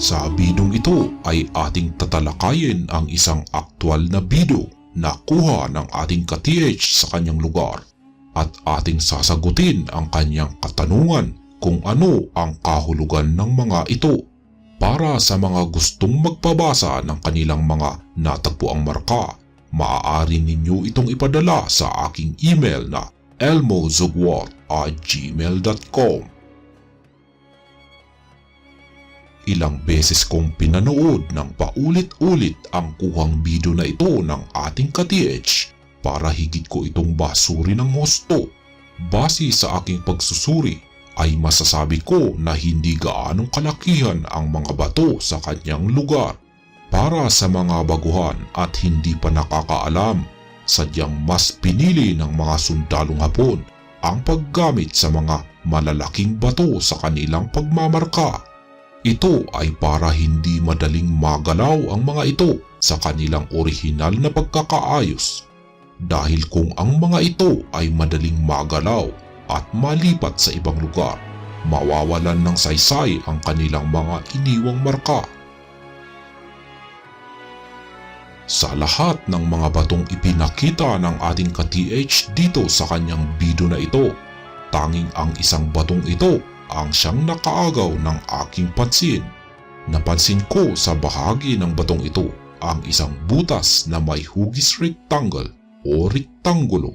Sa bidong ito ay ating tatalakayin ang isang aktwal na bido na kuha ng ating ka-TH sa kanyang lugar at ating sasagutin ang kanyang katanungan kung ano ang kahulugan ng mga ito. Para sa mga gustong magpabasa ng kanilang mga natagpuang marka, maaari ninyo itong ipadala sa aking email na elmozugwat at gmail.com Ilang beses kong pinanood ng paulit-ulit ang kuhang video na ito ng ating ka-TH para higit ko itong basuri ng husto. Base sa aking pagsusuri ay masasabi ko na hindi gaanong kalakihan ang mga bato sa kanyang lugar. Para sa mga baguhan at hindi pa nakakaalam, sadyang mas pinili ng mga sundalong hapon ang paggamit sa mga malalaking bato sa kanilang pagmamarka. Ito ay para hindi madaling magalaw ang mga ito sa kanilang orihinal na pagkakaayos. Dahil kung ang mga ito ay madaling magalaw at malipat sa ibang lugar, mawawalan ng saysay ang kanilang mga iniwang marka. Sa lahat ng mga batong ipinakita ng ating ka-TH dito sa kanyang video na ito, tanging ang isang batong ito ang siyang nakaagaw ng aking pansin. Napansin ko sa bahagi ng batong ito ang isang butas na may hugis rectangle o rektangulo.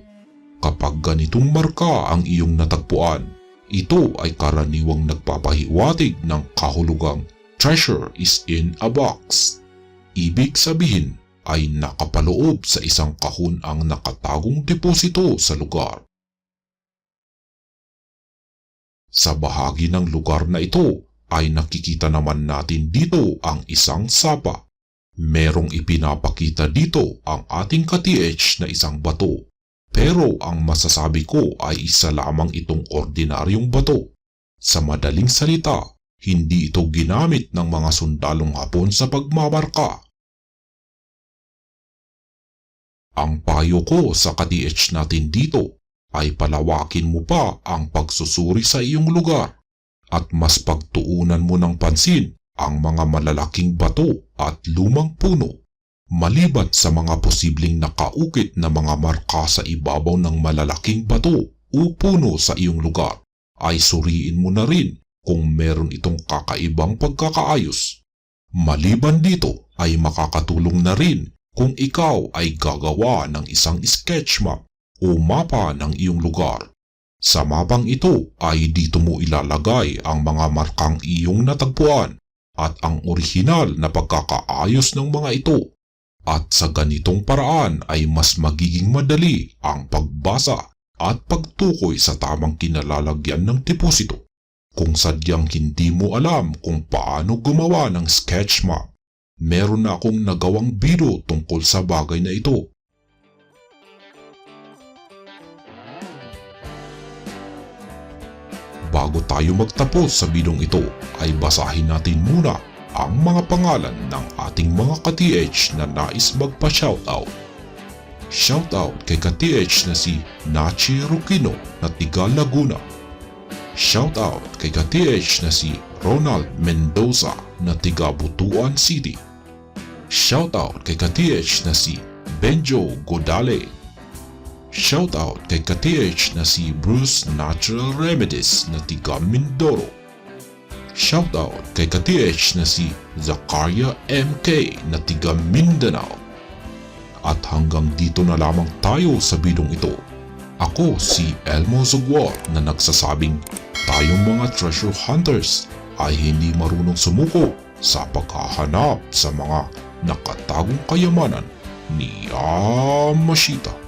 Kapag ganitong marka ang iyong natagpuan, ito ay karaniwang nagpapahiwatig ng kahulugang treasure is in a box. Ibig sabihin ay nakapaloob sa isang kahon ang nakatagong deposito sa lugar. Sa bahagi ng lugar na ito ay nakikita naman natin dito ang isang sapa. Merong ipinapakita dito ang ating ka-TH na isang bato. Pero ang masasabi ko ay isa lamang itong ordinaryong bato. Sa madaling salita, hindi ito ginamit ng mga sundalong hapon sa pagmamarka. Ang payo ko sa ka-TH natin dito ay palawakin mo pa ang pagsusuri sa iyong lugar at mas pagtuunan mo ng pansin ang mga malalaking bato at lumang puno maliban sa mga posibleng nakaukit na mga marka sa ibabaw ng malalaking bato o puno sa iyong lugar ay suriin mo na rin kung meron itong kakaibang pagkakaayos. Maliban dito ay makakatulong na rin kung ikaw ay gagawa ng isang sketch map o mapa ng iyong lugar. Sa mapang ito ay dito mo ilalagay ang mga markang iyong natagpuan at ang orihinal na pagkakaayos ng mga ito. At sa ganitong paraan ay mas magiging madali ang pagbasa at pagtukoy sa tamang kinalalagyan ng deposito. Kung sadyang hindi mo alam kung paano gumawa ng sketch map, meron na akong nagawang video tungkol sa bagay na ito Bago tayo magtapos sa bidong ito ay basahin natin muna ang mga pangalan ng ating mga ka-TH na nais magpa-shoutout. Shoutout kay ka-TH na si Nachi Rukino na tiga Laguna. Shoutout kay ka-TH na si Ronald Mendoza na tiga Butuan City. Shoutout kay ka-TH na si Benjo Godale Shoutout kay ka-TH na si Bruce Natural Remedies na tiga Mindoro. Shoutout kay ka-TH na si Zakaria MK na tiga Mindanao. At hanggang dito na lamang tayo sa bidong ito. Ako si Elmo Zugwar na nagsasabing tayong mga treasure hunters ay hindi marunong sumuko sa paghahanap sa mga nakatagong kayamanan ni Yamashita.